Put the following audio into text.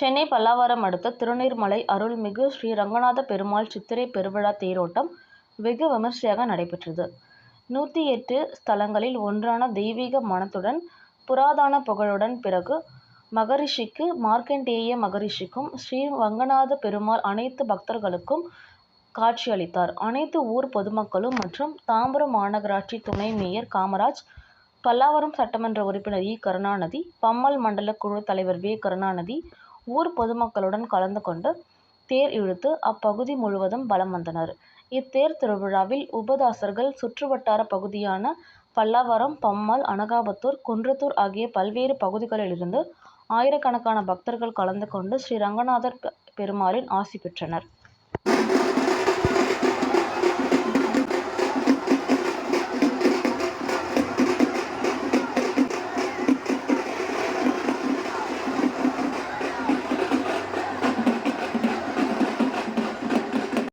சென்னை பல்லாவரம் அடுத்த திருநீர்மலை அருள்மிகு ஸ்ரீ ரங்கநாத பெருமாள் சித்திரை பெருவிழா தேரோட்டம் வெகு விமர்சையாக நடைபெற்றது. நூற்றி எட்டு ஸ்தலங்களில் ஒன்றான தெய்வீக மனத்துடன் புராதன புகழுடன் பிறகு மகரிஷிக்கு மார்க்கண்டேய மகரிஷிக்கும் ஸ்ரீ ரங்கநாத பெருமாள் அனைத்து பக்தர்களுக்கும் காட்சியளித்தார். அனைத்து ஊர் பொதுமக்களும் மற்றும் தாம்பரம் மாநகராட்சி துணை மேயர் காமராஜ் பல்லாவரம் சட்டமன்ற உறுப்பினர் இ. கருணாநிதி பம்மல் மண்டல குழு தலைவர் வே. கருணாநிதி ஊர் பொதுமக்களுடன் கலந்து கொண்டு தேர் இழுத்து அப்பகுதி முழுவதும் வலம் வந்தனர். இத்தேர் திருவிழாவில் உபதாசர்கள் சுற்றுவட்டார பகுதியான பல்லாவரம் பம்மல் அனகாபத்தூர் குன்றத்தூர் ஆகிய பல்வேறு பகுதிகளிலிருந்து ஆயிரக்கணக்கான பக்தர்கள் கலந்து கொண்டு ஸ்ரீ ரங்கநாதர் பெருமாளின் ஆசி பெற்றனர்.